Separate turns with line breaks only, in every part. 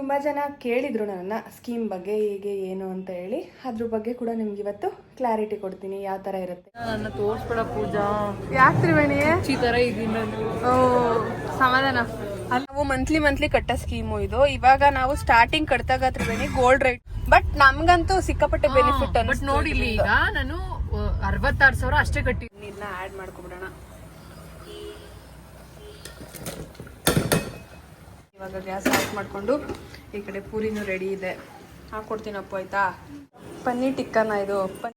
ತುಂಬ ಜನ ಕೇಳಿದ್ರು ನನ್ನ ಸ್ಕೀಮ್ ಬಗ್ಗೆ ಹೇಗೆ ಏನು ಅಂತ ಹೇಳಿ. ಅದ್ರ ಬಗ್ಗೆ ಕೂಡ ನಿಮ್ಗೆ ಇವತ್ತು ಕ್ಲಾರಿಟಿ ಕೊಡ್ತೀನಿ ಯಾವ ತರ ಇರುತ್ತೆ.
ನನ್ನ ತೋರ್ಸ್ಬೇಡ ಪೂಜಾ.
ಯಾಕೆ ತ್ರಿವೇಣಿ?
ಈ ತರ ಇದೀನಿ
ಸಮಾಧಾನ. ನಾವು ಮಂತ್ಲಿ ಮಂತ್ಲಿ ಕಟ್ಟೋ ಸ್ಕೀಮು ಇದು. ಇವಾಗ ನಾವು ಸ್ಟಾರ್ಟಿಂಗ್ ಕಟ್ಟಾಗ ತ್ರಿವೇಣಿ ಗೋಲ್ಡ್ ರೇಟ್ ಬಟ್ ನಮ್ಗಂತೂ ಸಿಕ್ಕಾಪಟ್ಟೆ ಬೆನಿಫಿಟ್
ಬಟ್ ನೋಡಿ ಇಲ್ಲಿ ಈಗ ನಾನು ಅರವತ್ತಾರು ಸಾವಿರ ಅಷ್ಟೇ ಕಟ್ಟಿ
ಇದನ್ನ ಆ್ಯಡ್ ಮಾಡ್ಕೊಬಿಡೋಣ ಇವಾಗ ಗ್ಯಾಸ್ ಆಫ್ ಮಾಡಿಕೊಂಡು ಈ ಕಡೆ ಪೂರಿನೂ ರೆಡಿ ಇದೆ. ಹಾಕ್ಕೊಡ್ತೀನಪ್ಪ ಆಯ್ತಾ? ಪನ್ನೀರ್ ಟಿಕ್ಕನ ಇದು? ಪನ್-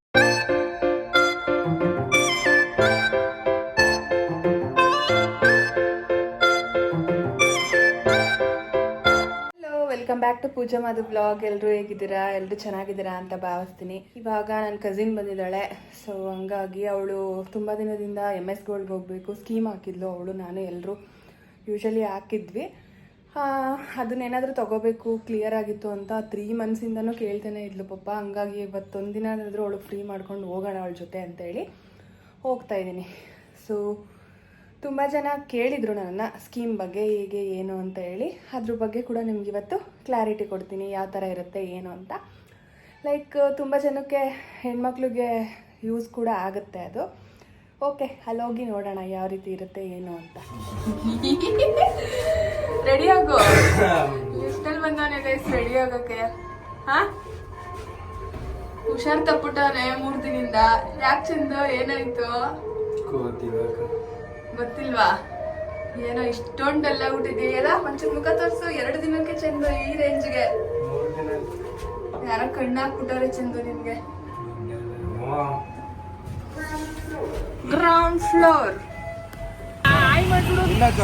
hello welcome back to Pooja Madhu blog ಎಲ್ಲರೂ ಹೇಗಿದ್ದೀರಾ? ಎಲ್ಲರೂ ಚೆನ್ನಾಗಿದ್ದೀರಾ ಅಂತ ಭಾವಿಸ್ತೀನಿ. ಇವಾಗ ನನ್ನ ಕಸಿನ್ ಬಂದಿದ್ದಾಳೆ. ಸೊ ಹಂಗಾಗಿ ಅವಳು ತುಂಬ ದಿನದಿಂದ ಎಂ ಎಸ್ ಗೋಲ್ಡ್ಗೆ ಹೋಗಬೇಕು ಸ್ಕೀಮ್ ಹಾಕಿದ್ಲು. ಅವಳು, ನಾನು ಎಲ್ಲರೂ ಯೂಶಲಿ ಹಾಕಿದ್ವಿ. ಅದನ್ನೇನಾದರೂ ತಗೋಬೇಕು ಕ್ಲಿಯರ್ ಆಗಿತ್ತು ಅಂತ ತ್ರೀ ಮಂತ್ಸಿಂದನೂ ಕೇಳ್ತಾನೆ, ಇದ್ಲು ಪಪ್ಪ, ಹಂಗಾಗಿ ಇವತ್ತೊಂದು ದಿನ ಆದರೂ ಅವಳು ಫ್ರೀ ಮಾಡ್ಕೊಂಡು ಹೋಗೋಣ ಅವಳ ಜೊತೆ ಅಂತೇಳಿ ಹೋಗ್ತಾ ಇದ್ದೀನಿ. ಸೊ ತುಂಬ ಜನ ಕೇಳಿದರು ನನ್ನ ಸ್ಕೀಮ್ ಬಗ್ಗೆ ಹೇಗೆ, ಏನು ಅಂತ ಹೇಳಿ. ಅದ್ರ ಬಗ್ಗೆ ಕೂಡ ನಿಮ್ಗೆ ಇವತ್ತು ಕ್ಲಾರಿಟಿ ಕೊಡ್ತೀನಿ, ಯಾವ ಥರ ಇರುತ್ತೆ, ಏನು ಅಂತ. ಲೈಕ್ ತುಂಬ ಜನಕ್ಕೆ ಹೆಣ್ಮಕ್ಳಿಗೆ ಯೂಸ್ ಕೂಡ ಆಗುತ್ತೆ ಅದು. ಓಕೆ ಅಲ್ಲೋಗಿ ನೋಡೋಣ ಯಾವ ರೀತಿ ಇರುತ್ತೆ ಏನು ಅಂತ. ರೆಡಿ ಆಗೋ? ಎಷ್ಟಲ್ಲಿ ಬಂದವನೇ ಗೈಸ್ ರೆಡಿ ಆಗೋಕೆ? ಹಾ? ಹುಷಾರ್ ತಪ್ಪಿಟ್ಟವನೆ ಮೂರು ದಿನದಿಂದ. ಯಾಕೆ ಚಂದು ಏನಾಯ್ತು? ಗೊತ್ತಿಲ್ವಾ? ಏನೋ ಇಷ್ಟೊಂಡೆಲ್ಲ ಹುಟ್ಟಿದೆಯಲ್ಲ ಮಂಚದ ಮುಖ ತೋರ್ಸು ಎರಡು ದಿನಕ್ಕೆ ಚಂದು ಈ ರೇಂಜ್ಗೆ ಯಾರೋ ಕಣ್ಣಾಕ್ಬಿಟ್ಟವ್ರೆ ಚಂದು ನಿನ್ಗೆ. ಗ್ರೌಂಡ್ ಫ್ಲೋರ್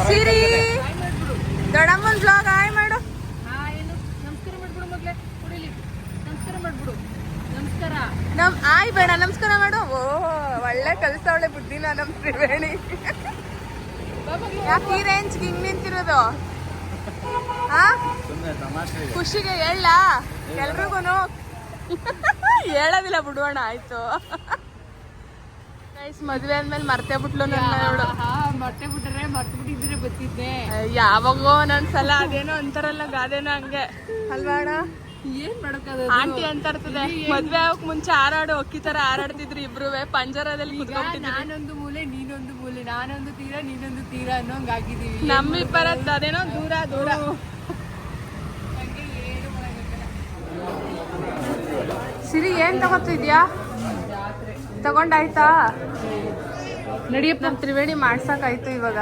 ಸಿರಿ ದಡಮ್ಮನ್ ಬ್ಲಾಗ್ ಆಯ್ ಮಾಡು
ಏನು ನಮಸ್ಕಾರ ಮಾಡ್ಬಿಡು ಮಗ್ಲೆ ಕುಡಿಲಿ ನಮಸ್ಕಾರ ಮಾಡ್ಬಿಡು ನಮಸ್ಕಾರ
ನಮ್ ಆಯ್ ಬೇಡ ನಮಸ್ಕಾರ ಮಾಡು ಓ ಒಳ್ಳೆ ಕಲ್ಸವಳೆ ಬುದ್ಧಿನ ನಮ್ ತ್ರಿವೇಣಿ. ಯಾಕೆ ಈ ರೇಂಜ್ ಹಿಂಗ್ ನಿಂತಿರೋದು? ಹಾ? ಖುಷಿಗೆ ಹೇಳ. ಎಲ್ರಿಗೂ ಹೇಳೋದಿಲ್ಲ ಬಿಡೋಣ ಆಯ್ತು. ಮದ್ವೆ ಅಂದ್ಮೇಲೆ ಮರ್ತೇ ಬಿಟ್ಲು ನನ್ನ
ಹಾ ಮರ್ತೆ ಬಿಟ್ರೆ ಮರ್ತೆ ಬಿಟ್ಟಿದ್ರೆ ಬತ್ತಿದ್ದೆ
ಯಾವಾಗೋ ಒಂದೊಂದ್ಸಲ ಅದೇನೋ ಅಂತಾರಲ್ಲ ಗಾದೆನೋ ಹಂಗೆ. ಅಲ್ವಾಡ
ಏನ್ ಮಾಡಕ್ಕದ
ಆಂಟಿ ಅಂತ ಇರ್ತದೆ. ಮದ್ವೆ ಆಗಕ್ ಮುಂಚೆ ಹಾರಾಡು ಅಕ್ಕಿ ತರ ಹಾರಾಡ್ತಿದ್ರು ಇಬ್ರುವೆ. ಪಂಜರದಲ್ಲಿ
ನಾನೊಂದು ಮೂಲೆ ನೀನೊಂದು ಮೂಲೆ. ನಾನೊಂದು ತೀರ ನೀನೊಂದು ತೀರ ಅನ್ನೋಂಗ್ ಆಗಿದೀವಿ
ನಮ್ಮಿಬ್ಬರದ್ದು ಅದೇನೋ ದೂರ ದೂರ.
ಹಂಗೆ
ಸಿರಿ ಏನ್ ತಗೋತಿದ್ಯಾ? ತಗೊಂಡಾಯ್ತಾ?
ನಡಿಯಪ್ಪ
ನಮ್ಮ ತ್ರಿವೇಣಿ ಮಾಡ್ಸಕ್ಕಾಯ್ತು ಇವಾಗ.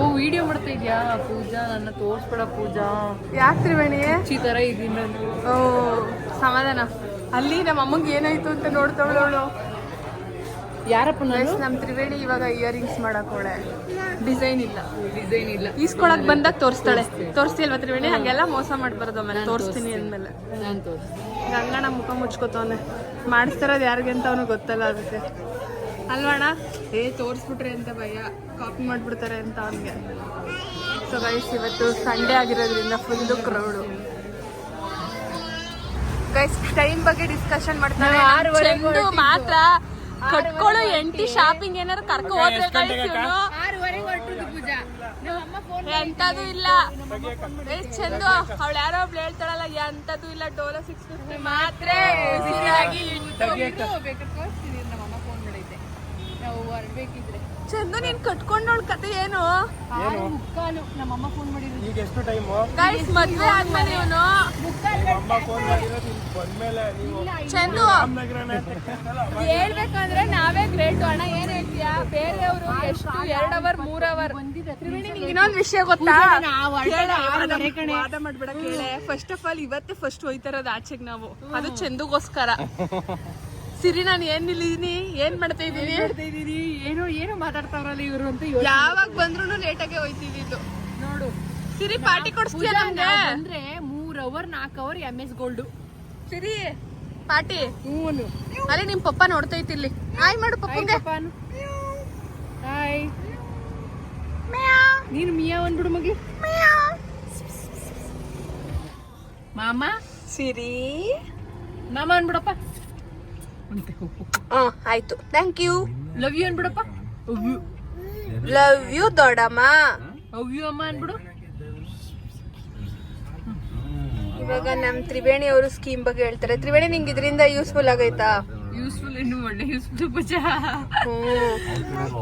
ಓ ವಿಡಿಯೋ ಮಾಡ್ತಾ ಇದ್ಯಾ ಪೂಜಾ ನನ್ನ ತೋರ್ಸ್ಬೇಡ ಪೂಜಾ.
ಯಾಕೆ ತ್ರಿವೇಣಿ?
ಈ ತರ ಇದೀನಿ ನಾನು.
ಓ ಸಮಾಧಾನ. ಅಲ್ಲಿ ನಮ್ಮ ಅಮ್ಮಂಗೆ ಏನಾಯ್ತು ಅಂತ ನೋಡ್ತಾವಳು ಅವಳು.
ಯಾರಪ್ಪ ನಾನು?
ನಮ್ ತ್ರಿವೇಣಿ ಇವಾಗ ಇಯರಿಂಗ್ಸ್ ಮಾಡಕ್ ಹೋಳೆ ಡಿಸೈನ್ ಇಲ್ಲ.
ಡಿಸೈನ್ ಇಲ್ಲ.
ಈಸ್ಕೊಳಕ್ ಬಂದಾಗ ತೋರಿಸ್ತಾಳೆ. ತೋರಿಸ್ತಿಲ್ವಾ ತ್ರಿವೇಣಿ? ಹಂಗೆಲ್ಲ ಮೋಸ ಮಾಡ್ಬಾರ್ದು ಆಮೇಲೆ. ತೋರಿಸ್ತೀನಿ ಅಂದ್ಮೇಲೆ.
ನಾನು ತೋರ್ಸ್
ಗಂಗಣ ಮುಖ ಮುಚ್ಕೋತವನೆ. ಮಾಡಿಸ್ತಿರೋದು ಯಾರಿಗೆ ಅಂತ ಅವನು ಗೊತ್ತಲ್ಲ ಅದಕ್ಕೆ. ಅಲ್ವಣ ಏ ತೋರಿಸ್ಬಿಟ್ರೆ ಅಂತ ಭಯ. ಕಾಪಿ ಮಾಡ್ಬಿಡ್ತಾರೆ ಅಂತ ಅವನಿಗೆ. ಸೊ ಗೈಸ್ ಇವತ್ತು ಸಂಡೇ ಆಗಿರೋದ್ರಿಂದ ಫುಲ್ಲು ಕ್ರೌಡು ಗೈಸ್ ಟೈಮ್ ಬಗ್ಗೆ ಡಿಸ್ಕಷನ್ ಮಾಡ್ತಾರೆ. ಮಾತ್ರ ಕಟ್ಕೊಳ್ಳೋ ಎಂಟಿ ಶಾಪಿಂಗ್ ಏನಾದ್ರು ಕರ್ಕೊ ಹೋದ್ರೆ guys ಇವ್ನು.
ಆರೂವರೆಗೆ ಹೊರಟದ್ದು ಪೂಜಾ ನಮ್ಮ ಅಮ್ಮ ಫೋನ್
ಎಂತದು ಇಲ್ಲ. ಎಷ್ಟ್ ಚಂದ ಅವಳು ಯಾರೋ ಒಬ್ಳು ಹೇಳ್ತಾಳಲ್ಲ ಎಂತದು ಇಲ್ಲ ಡೋಲೋ ಸಿಕ್ಸ್ ಫಿಫ್ಟಿ ಮಾತ್ರ
ನಾವು ಹೊರಬೇಕಿದ್ರೆ
ಚಂದು ನೀನ್ ಕಟ್ಕೊಂಡೋಳ್ ಕತೆ ಏನು?
ಮುಕ್ಕಾಲು. ನಮ್ಮ ಅಮ್ಮ ಫೋನ್ ಮಾಡಿದ್ರು.
ಈಗ ಎಷ್ಟು ಟೈಮು
ಗೈಸ್ ಮದ್ವೆ ಆದ್ಮೇಲೆ ಇವನು.
ಅಮ್ಮ ಫೋನ್ ಮಾಡಿರೋದು ಇಲ್ಲಿ ಬಂದ್ಮೇಲೆ ನೀವು
ಚಂದು. ಹೇಳ್ಬೇಕಂದ್ರೆ ನಾವೇ ಗ್ರೇಟ್. ಅಣ್ಣ ಏನ್ ಹೇಳ್ತೀಯಾ? ಬೇರೆಯವರು ಎಷ್ಟು? ಎರಡ್ ಅವರ್ ಮೂರ್ ಅವರ್ ಇನ್ನೊಂದ್ ವಿಷಯ ಗೊತ್ತಾ? ಮಾಡ್ಬೇಡ ಕೇಳೆ. ಫಸ್ಟ್ ಆಫ್ ಆಲ್ ಇವತ್ತೇ ಫಸ್ಟ್ ಹೋಯ್ತಾರದು ಆಚೆಗ್ ನಾವು. ಅದು ಚಂದುಗೋಸ್ಕರ. ಸಿರಿ ನಾನು ಏನ್ ನಿಲ್ಲಿದೀನಿ? ಏನ್ ಮಾಡ್ತಾ ಇದೀನಿ?
ಏನೋ ಏನೋ ಮಾತಾಡ್ತಾವ್ರಲ್ಲ ಇವರು ಅಂತ
ಯಾವಾಗ ಬಂದ್ರು ಲೇಟ್ ಆಗಿ ಹೋಯ್ತಿದ್ದು
ನೋಡು.
ಸಿರಿ ಪಾರ್ಟಿ ಕೊಡಿಸ್ತೀಯ ನಮ್ಗೆ?
ಅಂದ್ರೆ ಮೂರ್ ಅವರ್ ನಾಲ್ಕು hour M S gold
Siri party
ಹ್ಞೂ
ಅಲ್ಲಿ ನಿಮ್ ಪಪ್ಪ ನೋಡ್ತಾ ಇಲ್ಲಿ. ಹಾಯ್ ಮಾಡು ಪಪ್ಪಂಗೆ.
ಹಾಯ್ ನೀನು ಮಿಯಾ ಅಂದ್ಬಿಡು ಮಗಿ ಮಾಮ.
ಸಿರಿ.
ಮಾಮ ಅನ್ಬಿಡಪ್ಪ
ಹ್ಮ್ ಆಯ್ತು. ಥ್ಯಾಂಕ್ ಯು
ಲವ್ ಯು ಅನ್ಬಿಡಪ್ಪ.
ಲವ್ ಯು ದೊಡ್ಡಮ್ಮ.
ಲವ್ ಯು ಅಮ್ಮ ಅನ್ಬಿಡು.
ಇವಾಗ ನಮ್ ತ್ರಿವೇಣಿ ಅವರು ಸ್ಕೀಮ್ ಬಗ್ಗೆ ಹೇಳ್ತಾರೆ. ತ್ರಿವೇಣಿ ನಿಂಗೆ ಇದರಿಂದ ಯೂಸ್ಫುಲ್ ಆಗೈತಾ?
ಯೂಸ್ಫುಲ್ ಇನ್ನು ಒಳ್ಳೆ ಯೂಸ್ಫುಲ್ ಪೂಜಾ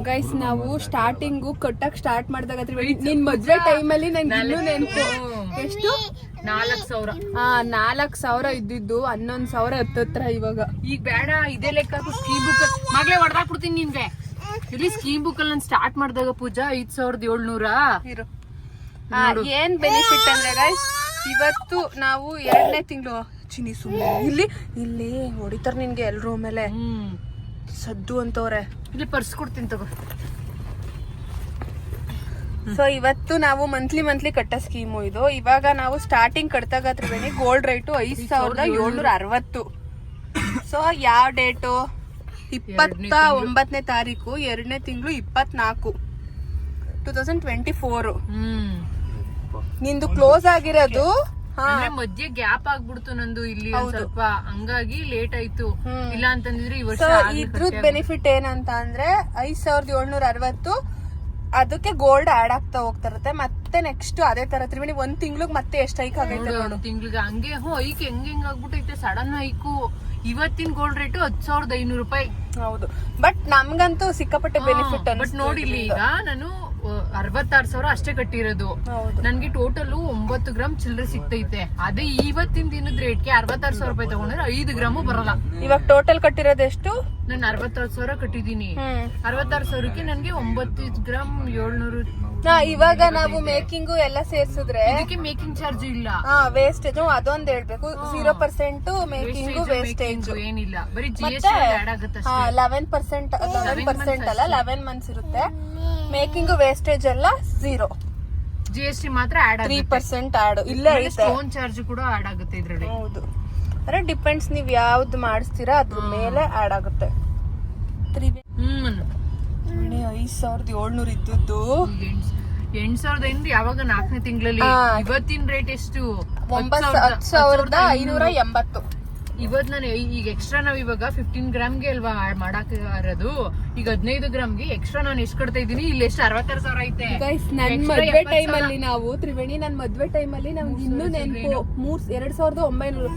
ಗೈಸ್ ನಾವು ಸ್ಟಾರ್ಟಿಂಗು ಕಟ್ಟಕ್ ಸ್ಟಾರ್ಟ್ ಮಾಡಿದಾಗ ನಿನ್ ಮದ್ವೆ ಟೈಮಲ್ಲಿ ನಂಗೆ ಇನ್ನೂ ನೆನಪು. ಎಷ್ಟು?
ನಾಲ್ಕು ಸಾವಿರ.
ಆ ನಾಲ್ಕ್ ಸಾವಿರ ಇದ್ದಿದ್ದು ಹನ್ನೊಂದ್ ಸಾವಿರ ಹತ್ತತ್ರ ಇವಾಗ.
ಈಗ ಬೇಡ ಇದೇ ಲೆಕ್ಕ ಸ್ಕೀಮ್ ಬುಕ್ ಮಗಳೇ ಹೊಡೆದಾಕ್ಬಿಡ್ತೀನಿ ನಿನ್ಗೆ. ಇಲ್ಲಿ ಸ್ಕೀಮ್ ಬುಕ್ ಅಲ್ಲಿ ನಾನು ಸ್ಟಾರ್ಟ್ ಮಾಡಿದಾಗ ಪೂಜಾ ಐದ್ ಸಾವಿರದ ಏಳ್ನೂರ?
ಏನ್ ಬೆನಿಫಿಟ್ ಅಂದ್ರೆ ಗೈಸ್ ಇವತ್ತು ನಾವು ಎರಡನೇ ತಿಂಗಳು ಚಿನಿ ಸುಮ್ಮನೆ ಇಲ್ಲಿ ಇಲ್ಲಿ ಹೊಡಿತಾರ ನಿನ್ಗೆ ಎಲ್ರೂ ಮೇಲೆ. ಸದ್ದು ಅಂತವ್ರೆ.
ಇಲ್ಲಿ ಪರ್ಸ್ ಕೊಡ್ತೀನಿ ತಗೋ.
ಸೊ ಇವತ್ತು ನಾವು ಮಂತ್ಲಿ ಮಂತ್ಲಿ ಕಟ್ಟೋ ಸ್ಕೀಮು ಇದು. ಇವಾಗ ನಾವು ಸ್ಟಾರ್ಟಿಂಗ್ ಕಟ್ತಾಗ ತ್ರಿವೇಣಿ ಗೋಲ್ಡ್ ರೇಟು ಐದ್ ಸಾವಿರದ ಏಳ್ನೂರ ಅರವತ್ತು. ಸೊ ಯಾವ ಡೇಟು ಇಪ್ಪತ್ತ ಒಂಬತ್ತನೇ ತಾರೀಕು ಎರಡನೇ ತಿಂಗಳು ಇಪ್ಪತ್ನಾಲ್ಕು. ಟೂ ತೌಸಂಡ್ ಟ್ವೆಂಟಿ ಫೋರ್ ನಿಂದು ಕ್ಲೋಸ್ ಆಗಿರೋದು
ಅಂದ್ರೆ ಮಧ್ಯೆ ಗ್ಯಾಪ್ ಆಗ್ಬಿಡ್ತು ನಂದು ಇಲ್ಲಿ ಒಂದ್ ಸ್ವಲ್ಪ. ಹಂಗಾಗಿ ಲೇಟ್ ಆಯ್ತು. ಇಲ್ಲ ಅಂತಂದ್ರೆ ಈ ವರ್ಷ
ಇದ್ರದ್ ಬೆನಿಫಿಟ್ ಏನಂತ ಅಂದ್ರೆ ಐದ್ ಸಾವಿರದ ಏಳ್ನೂರ ಅರವತ್ತು ಅದಕ್ಕೆ ಗೋಲ್ಡ್ ಆಡ್ ಆಗ್ತಾ ಹೋಗ್ತಿರುತ್ತೆ ಮತ್ತೆ ನೆಕ್ಸ್ಟ್ ಅದೇ ತರ ತ್ರಿವೇಣಿ ಒಂದ್ ತಿಂಗ್ಳಿಗೆ ಮತ್ತೆ ಎಷ್ಟು ಹೈಕ್ ಆಗೈತೆ
ನೋಡು, ತಿಂಗ್ಳಿಗೆ. ಹಂಗೆ ಹೋ ಐಕ್ ಹೆಂಗ್ ಹೆಂಗ್ ಆಗ್ಬಿಟ್ಟೈತೆ. ಸಡನ್ ಹೈಕು ಇವತ್ತಿನ ಗೋಲ್ಡ್ ರೇಟ್ ಹತ್ ಸಾವಿರದ ಐನೂರು ರೂಪಾಯಿ.
ಹೌದು. ಬಟ್ ನಮ್ಗಂತೂ ಸಿಕ್ಕಾಪಟ್ಟೆ ಬೆನಿಫಿಟ್
ಬಟ್ ನೋಡಿ ಈಗ ನಾನು ಅರವತ್ತಾರು ಸಾವಿರ ಅಷ್ಟೇ ಕಟ್ಟಿರೋದು. ನನ್ಗೆ ಟೋಟಲ್ ಒಂಬತ್ತು ಗ್ರಾಮ್ ಚಿಲ್ಲರೆ ಸಿಗ್ತೈತೆ. ಅದೇ ಇವತ್ತಿನ ದಿನದ ರೇಟ್ಗೆ ಅರವತ್ತಾರು ಸಾವಿರ ರೂಪಾಯಿ ತಗೊಂಡ್ರೆ ಐದು ಗ್ರಾಮು ಬರಲ್ಲ.
ಇವಾಗ ಟೋಟಲ್ ಕಟ್ಟಿರೋದು ಎಷ್ಟು?
ನಾನು ಅರವತ್ತಾರು ಸಾವಿರ ಕಟ್ಟಿದೀನಿ ಅರವತ್ತಾರು ಸಾವಿರಕ್ಕೆ ನನ್ಗೆ ಒಂಬತ್ತು ಗ್ರಾಮ್ ಏಳ್ನೂರು
ಇವಾಗ ನಾವು ಮೇಕಿಂಗ್ ಎಲ್ಲ ಸೇರ್ಸಿದ್ರೆ
ಮೇಕಿಂಗ್ ಚಾರ್ಜ್ ಇಲ್ಲ.
ವೇಸ್ಟ್ ವೇಸ್ಟೇಜ್ ಅದೊಂದ್ ಹೇಳ್ಬೇಕು. ಜೀರೋ ಪರ್ಸೆಂಟ್ ಮೇಕಿಂಗ್ ವೇಸ್ಟೇಜ್
ಏನಿಲ್ಲ. ಬರೀ ಜಿ ಎಸ್ ಆಗುತ್ತೆ
ಲೆವೆನ್ ಪರ್ಸೆಂಟ್ ಲೆವೆನ್ ಪರ್ಸೆಂಟ್ ಅಲ್ಲ ಲೆವೆನ್ ಮಂತ್ಸ್ ಇರುತ್ತೆ. ಮೇಕಿಂಗ್ ವೇಸ್ಟೇಜ್ ಎಲ್ಲ ಝೀರೋ
ಜಿ ಎಸ್ ಟಿ ಮಾತ್ರ ಆಡ್
ತ್ರೀ ಪರ್ಸೆಂಟ್ ಆಡ್ ಇಲ್ಲ
ಫೋನ್ ಚಾರ್ಜ್ ಕೂಡ ಆಡ್ ಆಗುತ್ತೆ ಇದ್ರಲ್ಲಿ.
ಹೌದು. ಅಂದ್ರೆ ಡಿಪೆಂಡ್ಸ್ ನೀವ್ ಯಾವ್ದು ಮಾಡಿಸ್ತೀರಾ ಅದ್ರ ಮೇಲೆ ಆಡ್ ಆಗುತ್ತೆ. ತ್ರೀ
ಹ್ಮ್.
ಐದ್ ಸಾವಿರದ ಏಳ್ನೂರ ಇದ್ದದ್ದು.
ಎಂಟ್- ಸಾವಿರದ ಯಾವಾಗ ನಾಲ್ಕನೇ ತಿಂಗಳಲ್ಲಿ. ಇವತ್ತಿನ ರೇಟ್ ಎಷ್ಟು?
ಒಂಬತ್ತು ಸಾವಿರದ ಐನೂರ. ಎಂಬತ್ತು.
ಇವತ್ ನಾನು ಈಗ ಎಕ್ಸ್ಟ್ರಾ ನಾವು ಇವಾಗ ಫಿಫ್ಟೀನ್ ಗ್ರಾಮ್ಗೆ ಅಲ್ವಾ ಮಾಡಾಕ ಇರೋದು ಈಗ ಹದಿನೈದು ಗ್ರಾಮ್ಗೆ ಎಕ್ಸ್ಟ್ರಾ ನಾನು ಎಷ್ಟು ಕಟ್ತಾ ಇದೀನಿ ಇಲ್ಲಿ ಎಷ್ಟು? ಅರವತ್ತಾರು ಸಾವಿರ ಐತೆ.
ಗೈಸ್ ನನ್ ಮದ್ವೆ ಟೈಮ್ ಅಲ್ಲಿ ನಾವು ತ್ರಿವೇಣಿ ನನ್ ಮದ್ವೆ ಟೈಮ್ ಅಲ್ಲಿ ನಮ್ಗೆ ಇನ್ನೂ ನೆನಪು ಮೂರ್ ಎರಡ್ ಸಾವಿರದ ಒಂಬೈನೂರು.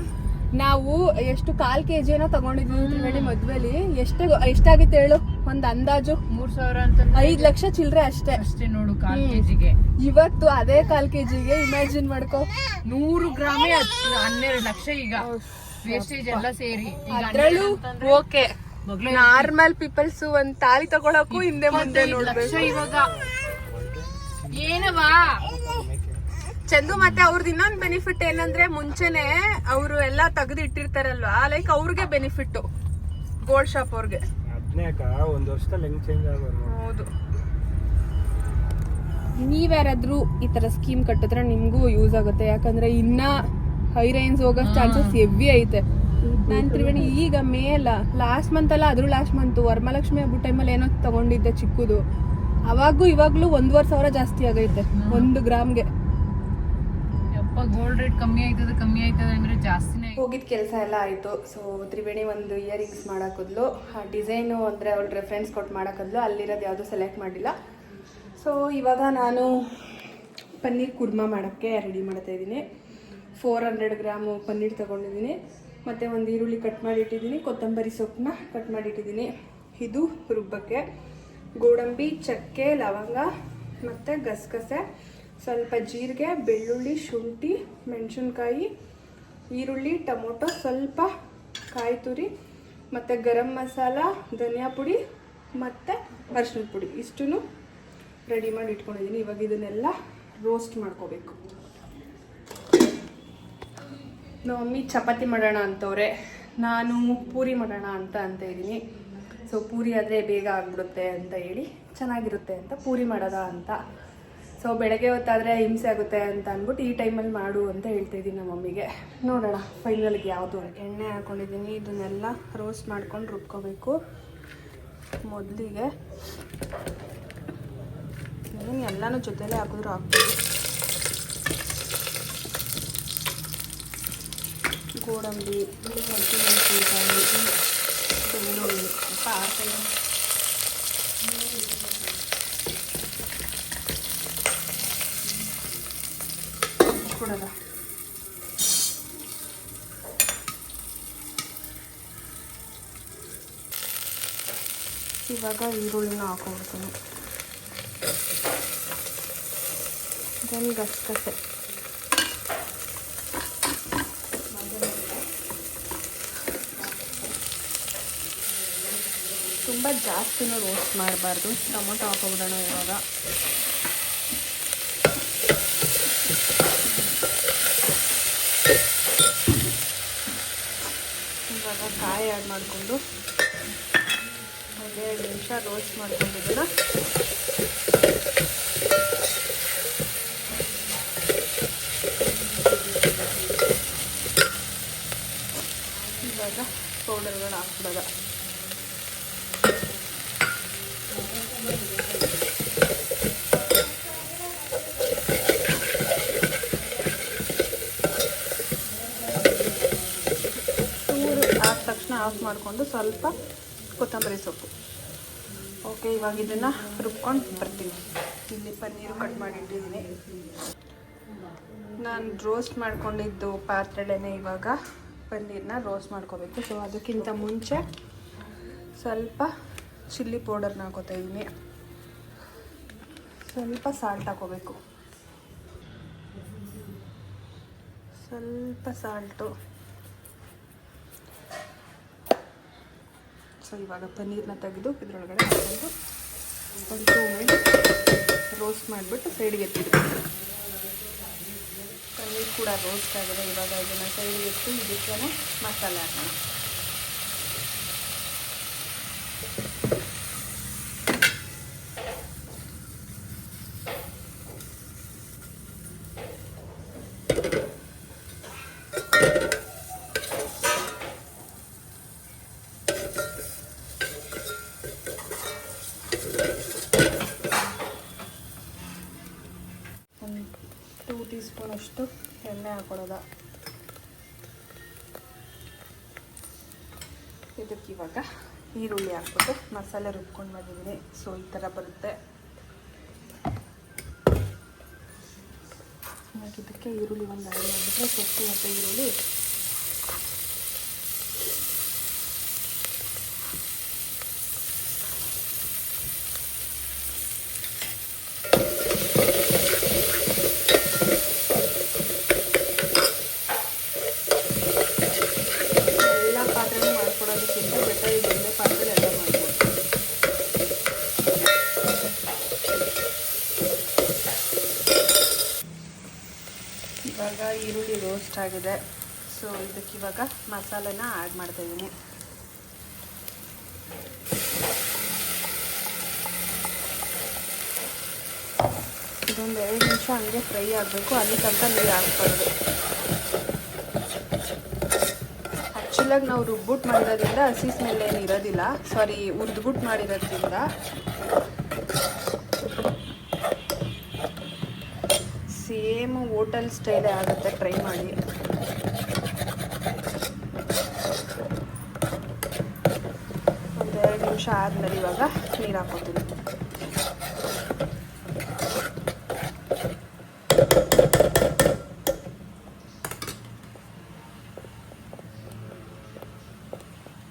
ನಾವು ಎಷ್ಟು ಕಾಲ್ ಕೆಜಿ ಏನೋ ತಗೊಂಡಿದ್ವಿ ತ್ರಿವೇಣಿ ಮದ್ವೆಲಿ. ಎಷ್ಟು ಎಷ್ಟಾಗಿತ್ತು ಹೇಳು? ಒಂದ್ ಅಂದಾಜು?
ಮೂರ್ ಸಾವಿರ ಅಂತ
ಐದ್ ಲಕ್ಷ ಚಿಲ್ರೆ ಅಷ್ಟೇ.
ಅಷ್ಟೇ ನೋಡು ಕಾಲ್ ಕೆಜಿಗೆ.
ಇವತ್ತು ಅದೇ ಕಾಲ್ ಕೆಜಿಗೆ ಇಮ್ಯಾಜಿನ್ ಮಾಡ್ಕೋ.
ನೂರು ಗ್ರಾಮೇ ಹನ್ನೆರಡು ಲಕ್ಷ ಈಗ. ವೇಸ್ಟೇಜ್ ಎಲ್ಲ ಸೇರಿ.
ಅದ್ರಲ್ಲೂ ಓಕೆ. ನಾರ್ಮಲ್ ಪೀಪಲ್ಸ್ ಒಂದ್ ತಾಳಿ ತಗೊಳಕ್ಕೂ ಹಿಂದೆ ಮುಂದೆ ನೋಡ್ಬೇಕು.
ಇವಾಗ. ಏನವಾ
ಚಂದು ಮತ್ತೆ ಅವ್ರದ್ದು ಇನ್ನೊಂದ್ ಬೆನಿಫಿಟ್ ಏನಂದ್ರೆ ಮುಂಚೆನೆ ಅವರು ಎಲ್ಲಾ ತೆಗೆದು ಇಟ್ಟಿರ್ತಾರಲ್ವಾ? ಲೈಕ್ ಅವ್ರಿಗೆ ಬೆನಿಫಿಟ್ ಗೋಲ್ಡ್ ಶಾಪ್ ಅವ್ರಿಗೆ.
ಒಂದ್ ವರ್ಷದಲ್ಲಿ ಹೆಂಗ್ ಚೇಂಜ್ ಆಗೋರು
ಹೌದು. ನೀವ್ಯಾರಾದ್ರೂ ಈ ತರ ಸ್ಕೀಮ್ ಕಟ್ಟಿದ್ರೆ ನಿಮ್ಗೂ ಯೂಸ್ ಆಗುತ್ತೆ. ಯಾಕಂದ್ರೆ ಇನ್ನ ಹೈ ರೇಂಜ್ ಹೋಗೋ ಚಾನ್ಸಸ್ ಹೆವಿ ಐತೆ. ನಾನ್ ತ್ರಿವೇಣಿ ಈಗ ಮೇಲ ಅಲ್ಲ ಲಾಸ್ಟ್ ಮಂತ್ ಅಲ್ಲ ಅದ್ರ ಲಾಸ್ಟ್ ಮಂತ್ ವರಮಹಾಲಕ್ಷ್ಮಿ ಹಬ್ಬ ಟೈಮಲ್ಲಿ ಏನೋ ತಗೊಂಡಿದ್ದೆ ಚಿಕ್ಕದು. ಅವಾಗೂ ಇವಾಗ್ಲೂ ಒಂದೂವರೆ ಸಾವಿರ ಜಾಸ್ತಿ ಆಗೈತೆ ಒಂದು ಗ್ರಾಮ್ಗೆ.
ಯಪ್ಪ ಗೋಲ್ಡ್ ರೇಟ್ ಕಮ್ಮಿ ಆಯ್ತದ ಕಮ್ಮಿ ಆಯ್ತದ ಅಂದ್ರೆ ಜಾಸ್ತಿನೇ
ಹೋಗಿದ ಕೆಲಸ ಎಲ್ಲ ಆಯಿತು. ಸೊ ತ್ರಿವೇಣಿ ಒಂದು ಇಯರಿಂಗ್ಸ್ ಮಾಡಾಕಿದ್ಲು ಆ ಡಿಸೈನು ಅಂದರೆ ಅವಳು ರೆಫರೆನ್ಸ್ ಕೊಟ್ಟು ಮಾಡಾಕಿದ್ಲು ಅಲ್ಲಿರೋದು ಯಾವುದು ಸೆಲೆಕ್ಟ್ ಮಾಡಿಲ್ಲ. ಸೊ ಇವಾಗ ನಾನು ಪನ್ನೀರ್ ಕುರ್ಮಾ ಮಾಡೋಕ್ಕೆ ರೆಡಿ ಮಾಡ್ತಾ ಇದ್ದೀನಿ. ಫೋರ್ ಹಂಡ್ರೆಡ್ ಗ್ರಾಮು ಪನ್ನೀರ್ ತೊಗೊಂಡಿದ್ದೀನಿ. ಮತ್ತು ಒಂದು ಈರುಳ್ಳಿ ಕಟ್ ಮಾಡಿ ಇಟ್ಟಿದ್ದೀನಿ. ಕೊತ್ತಂಬರಿ ಸೊಪ್ಪನ್ನ ಕಟ್ ಮಾಡಿ ಇಟ್ಟಿದ್ದೀನಿ. ಇದು ರುಬ್ಬಕ್ಕೆ. ಗೋಡಂಬಿ, ಚಕ್ಕೆ, ಲವಂಗ ಮತ್ತು ಗಸಗಸೆ. ಸ್ವಲ್ಪ ಜೀರಿಗೆ, ಬೆಳ್ಳುಳ್ಳಿ, ಶುಂಠಿ, ಮೆಣಸಿನ್ಕಾಯಿ, ಈರುಳ್ಳಿ, ಟೊಮೊಟೊ, ಸ್ವಲ್ಪ ಕಾಯಿ ತುರಿ ಮತ್ತು ಗರಂ ಮಸಾಲ, ಧನಿಯಾ ಪುಡಿ ಮತ್ತು ಅರ್ಶಿನ ಪುಡಿ. ಇಷ್ಟನ್ನು ರೆಡಿ ಮಾಡಿ ಇಟ್ಕೊಂಡಿದ್ದೀನಿ. ಇವಾಗ ಇದನ್ನೆಲ್ಲ ರೋಸ್ಟ್ ಮಾಡ್ಕೋಬೇಕು. ನಮ್ಮ ಮಮ್ಮಿ ಚಪಾತಿ ಮಾಡೋಣ ಅಂತವ್ರೆ. ನಾನು ಪೂರಿ ಮಾಡೋಣ ಅಂತ ಅಂತ ಇದ್ದೀನಿ. ಸೊ ಪೂರಿ ಆದರೆ ಬೇಗ ಆಗ್ಬಿಡುತ್ತೆ ಅಂತ ಹೇಳಿ ಚೆನ್ನಾಗಿರುತ್ತೆ ಅಂತ ಪೂರಿ ಮಾಡೋದ ಅಂತ. ಸೊ ಬೆಳಗ್ಗೆ ಹೊತ್ತಾದರೆ ಹಿಂಸೆ ಆಗುತ್ತೆ ಅಂತ ಅಂದ್ಬಿಟ್ಟು ಈ ಟೈಮಲ್ಲಿ ಮಾಡು ಅಂತ ಹೇಳ್ತಾ ಇದ್ದೀನಿ ನಮ್ಮ ಮಮ್ಮಿಗೆ. ನೋಡೋಣ ಫೈನಲ್ಗೆ ಯಾವುದು ಎಣ್ಣೆ ಹಾಕ್ಕೊಂಡಿದ್ದೀನಿ ಇದನ್ನೆಲ್ಲ ರೋಸ್ಟ್ ಮಾಡ್ಕೊಂಡು ರುಬ್ಕೋಬೇಕು. ಮೊದಲಿಗೆ ಎಲ್ಲನೂ ಜೊತೆಲೇ ಹಾಕಿದ್ರು ಹಾಕ್ಬೋದು. ಗೋಡಂಬಿ ಹಸಿಮೆಣಸಿನ್ಕಾಯಿ ಬೆಳ್ಳುಳ್ಳಿ ಸ್ವಲ್ಪ ಹಾಕಿ ಹಾಕ್ಬಿಡೋಣ ಇವಾಗ ಈರುಳ್ಳಿನ ಹಾಕೊಂಡ್ಬಿಡ್ತೀನಿ ದೆನ್ ಗಸಗಸೆ ತುಂಬ ಜಾಸ್ತಿನೂ ರೋಸ್ಟ್ ಮಾಡಬಾರ್ದು. ಟೊಮೊಟೊ ಹಾಕೋಬಿಡೋಣ ಇವಾಗ. ಇವಾಗ ಕಾಯಿ ಆ್ಯಡ್ ಮಾಡಿಕೊಂಡು ಎರಡು ನಿಮಿಷ ರೋಸ್ಟ್ ಮಾಡ್ಕೊಂಡಿದ್ದನ್ನ ಇವಾಗ ಪೌಡರ್ಗಳು ಹಾಕ್ಬಿಡೋದ. ಆಫ್ ಮಾಡಿಕೊಂಡು ಸ್ವಲ್ಪ ಕೊತ್ತಂಬರಿ ಸೊಪ್ಪು. ಓಕೆ ಇವಾಗ ಇದನ್ನು ರುಬ್ಕೊಂಡು ಬರ್ತೀನಿ. ಇಲ್ಲಿ ಪನ್ನೀರು ಕಟ್ ಮಾಡಿ ಇಟ್ಟಿದ್ದೀನಿ ನಾನು ರೋಸ್ಟ್ ಮಾಡ್ಕೊಂಡಿದ್ದು ಪಾತ್ರೆಲೇನೆ ಇವಾಗ ಪನ್ನೀರನ್ನ ರೋಸ್ಟ್ ಮಾಡ್ಕೋಬೇಕು. ಸೊ ಅದಕ್ಕಿಂತ ಮುಂಚೆ ಸ್ವಲ್ಪ ಚಿಲ್ಲಿ ಪೌಡರ್ನ ಹಾಕೋತಾ ಇದ್ದೀನಿ. ಸ್ವಲ್ಪ ಸಾಲ್ಟ್ ಹಾಕೋಬೇಕು. ಸ್ವಲ್ಪ ಸಾಲ್ಟು ಸೊ ಇವಾಗ ಪನ್ನೀರ್ನ ತೆಗೆದು ಇದರೊಳಗಡೆ ಹಾಕೊಂಡು ಒಂದು ಟೂ ಮಿನಿಟ್ ರೋಸ್ಟ್ ಮಾಡಿಬಿಟ್ಟು ಸೈಡ್ಗೆ ಎತ್ತಿಡ್ಬೇಕು. ಪನ್ನೀರ್ ಕೂಡ ರೋಸ್ಟ್ ಆಗಿದೆ. ಇವಾಗ ಇದನ್ನು ಸೈಡ್ಗೆ ಎತ್ತಿ ಇದಕ್ಕೆ ಮಸಾಲೆ ಹಾಕೋಣ. ಇದಕ್ಕೆ ಇವಾಗ ಈರುಳ್ಳಿ ಹಾಕ್ಬಿಟ್ಟು ಮಸಾಲೆ ರುಬ್ಕೊಂಡು ಬಂದಿದ್ದೀನಿ. ಸೊ ಈ ಥರ ಬರುತ್ತೆ. ಇದಕ್ಕೆ ಈರುಳ್ಳಿ ಒಂದು ಆ್ಯಡ್ ಮಾಡಿಬಿಟ್ರೆ ಸೊಪ್ಪು ಮತ್ತು ಈರುಳ್ಳಿ ಎಲ್ಲ ಪಾತ್ರೆನೂ ಮಾಡ್ಕೊಡೋದಕ್ಕಿಂತ ಬೆಟರ್ ಇದು ಒಂದೇ ಪಾತ್ರೆ ಎಲ್ಲ ಮಾಡ್ಬೋದು ಇವಾಗ ಆಗಿದೆ. ಸೊ ಇದಕ್ಕೆ ಇವಾಗ ಮಸಾಲೆನ ಆ್ಯಡ್ ಮಾಡ್ತಾ ಇದ್ದೀನಿ ಇದೊಂದು ಎರಡು ನಿಮಿಷ ಹಂಗೆ ಫ್ರೈ ಆಗಬೇಕು. ಅಲ್ಲಿ ತನಕ ನೀರು ಹಾಕ್ಬಾರ್ದು. ಆ್ಯಕ್ಚುಲಾಗಿ ನಾವು ರುಬ್ಬಿಟ್ಟು ಮಾಡಿರೋದ್ರಿಂದ ಹಸಿ ಸ್ಮೆಲ್ ಏನು ಇರೋದಿಲ್ಲ. ಸಾರಿ ಹುರಿದ್ಬಿಟ್ಟು ಮಾಡಿರೋದ್ರಿಂದ ಸೇಮ್ ಹೋಟೆಲ್ ಸ್ಟೈಲೇ ಆಗುತ್ತೆ, ಟ್ರೈ ಮಾಡಿ. ಒಂದೆರಡು ನಿಮಿಷ ಆದಮೇಲೆ ಇವಾಗ ನೀರು ಹಾಕೋತೀನಿ.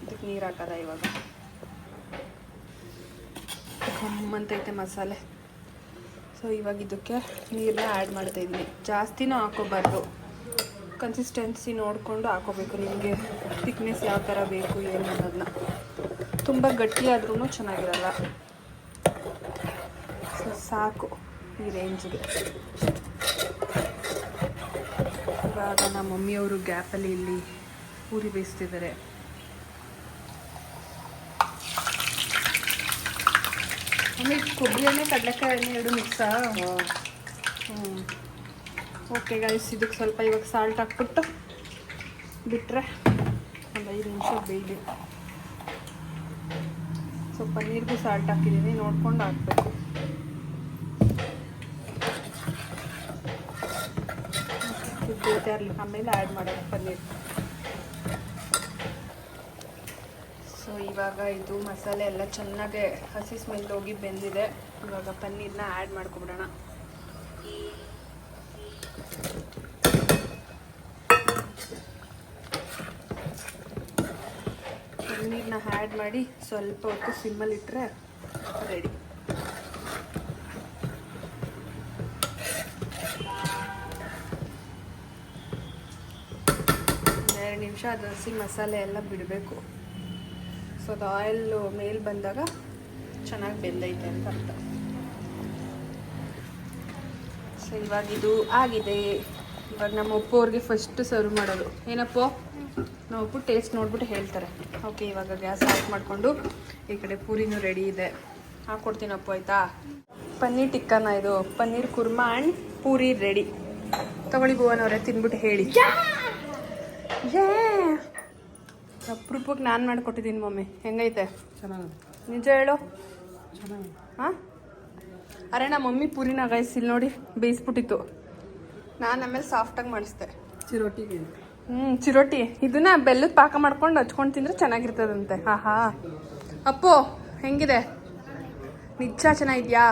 ಇದಕ್ಕೆ ನೀರು ಹಾಕದ ಇವಾಗ? ಗಮ್ಮಂತೈತೆ ಮಸಾಲೆ. ಸೊ ಇವಾಗ ಇದಕ್ಕೆ ನೀರನ್ನ ಆ್ಯಡ್ ಮಾಡ್ತಾ ಇದ್ದೀನಿ. ಜಾಸ್ತಿನೂ ಹಾಕೋಬಾರ್ದು. ಕನ್ಸಿಸ್ಟೆನ್ಸಿ ನೋಡಿಕೊಂಡು ಹಾಕೋಬೇಕು. ನಿಮಗೆ ಥಿಕ್ನೆಸ್ ಯಾವ ಥರ ಬೇಕು, ಏನು ಅನ್ನೋದನ್ನ. ತುಂಬ ಗಟ್ಟಿಯಾದ್ರೂ ಚೆನ್ನಾಗಿರಲ್ಲ. ಸೊ ಸಾಕು ಈ ರೇಂಜಿಗೆ ಇವಾಗ ನಮ್ಮ ಮಮ್ಮಿಯವರು ಗ್ಯಾಪಲ್ಲಿ ಇಲ್ಲಿ ಪೂರಿ ಬೇಯಿಸ್ತಿದ್ದಾರೆ. ಆಮೇಲೆ ಕೊಬ್ಬರಿ ಎಣ್ಣೆ ಕಡಲೆಕಾಯಿ ಎಣ್ಣೆ ಎರಡು ಮಿಕ್ಸಾ ಹ್ಞೂ ಓಕೆ ಗೈಸ್ ಇದಕ್ಕೆ ಸ್ವಲ್ಪ ಇವಾಗ ಸಾಲ್ಟ್ ಹಾಕ್ಬಿಟ್ಟು ಬಿಟ್ಟರೆ ಒಂದು ಐದು ನಿಮಿಷ ಬೇಯಿದೆ ಸ್ವಲ್ಪ ನೀರಿಗೂ ಸಾಲ್ಟ್ ಹಾಕಿದ್ದೀನಿ ನೋಡ್ಕೊಂಡು ಹಾಕ್ಬೇಕು. ಇರಲಿ ಆಮೇಲೆ ಆ್ಯಡ್ ಮಾಡೋದು ಪನ್ನೀರ್ ಇವಾಗ ಇದು ಮಸಾಲೆ ಎಲ್ಲ ಚೆನ್ನಾಗೆ ಹಸಿ ಸ್ಮೆಲ್ ಹೋಗಿ ಬೆಂದಿದೆ. ಇವಾಗ ಪನ್ನೀರನ್ನ ಆ್ಯಡ್ ಮಾಡ್ಕೊಬಿಡೋಣ. ಪನ್ನೀರನ್ನ ಆ್ಯಡ್ ಮಾಡಿ ಸ್ವಲ್ಪ ಹೊತ್ತು ಸಿಮ್ಮಲ್ಲಿಟ್ಟರೆ ರೆಡಿ ಎರಡು ನಿಮಿಷ ಅದು ಹಸಿ ಮಸಾಲೆ ಎಲ್ಲ ಬಿಡಬೇಕು. ಸೊ ಅದು ಆಯಿಲ್ಲು ಮೇಲೆ ಬಂದಾಗ ಚೆನ್ನಾಗಿ ಬೆಂದೈತೆ ಅಂತ ಅರ್ಥ. ಸೊ ಇವಾಗ ಇದು ಆಗಿದೆ. ಇವಾಗ ನಮ್ಮ ಉಪ್ಪು ಅವ್ರಿಗೆ ಫಸ್ಟ್ ಸರ್ವ್ ಮಾಡೋದು. ಏನಪ್ಪೋ? ನಾವು ಉಪ್ಪು ಟೇಸ್ಟ್ ನೋಡ್ಬಿಟ್ಟು ಹೇಳ್ತಾರೆ. ಓಕೆ ಇವಾಗ ಗ್ಯಾಸ್ ಆಫ್ ಮಾಡಿಕೊಂಡು ಈ ಕಡೆ ಪೂರಿನೂ ರೆಡಿ ಇದೆ. ಹಾಕ್ಕೊಡ್ತೀನಪ್ಪ ಆಯ್ತಾ? ಪನ್ನೀರ್ ಟಿಕ್ಕನ ಇದು. ಪನ್ನೀರ್ ಕುರ್ಮಾ ಆ್ಯಂಡ್ ಪೂರಿ ರೆಡಿ ತಗೊಳ್ಳಿ ಭುವನವ್ರೆ ತಿನ್ಬಿಟ್ಟು ಹೇಳಿ. ಯೇ! ಅಪ್ರೂಪಕ್ಕೆ ನಾನು ಮಾಡಿಕೊಟ್ಟಿದ್ದೀನಿ ಮಮ್ಮಿ. ಹೆಂಗೈತೆ?
ಚೆನ್ನಾಗಿ
ನಿಜ ಹೇಳು. ಹಾಂ ಅರೆ ನಮ್ಮ ಮಮ್ಮಿ ಪೂರಿನ ಗಾಯಿಸಿಲ್ಲ ಇಲ್ಲಿ ನೋಡಿ ಬೇಯಿಸ್ಬಿಟ್ಟಿತ್ತು. ನಾನು ಆಮೇಲೆ ಸಾಫ್ಟಾಗಿ ಮಾಡಿಸ್ದೆ.
ಚಿರೋಟಿಗೆ
ಹ್ಞೂ ಚಿರೋಟಿ. ಇದನ್ನ ಬೆಲ್ಲದ ಪಾಕ ಮಾಡ್ಕೊಂಡು ಹಚ್ಕೊಂಡು ತಿಂದರೆ ಚೆನ್ನಾಗಿರ್ತದಂತೆ. ಹಾಂ ಹಾಂ ಅಪ್ಪು ಹೆಂಗಿದೆ? ನಿಜ ಚೆನ್ನಾಗಿದ್ಯಾ?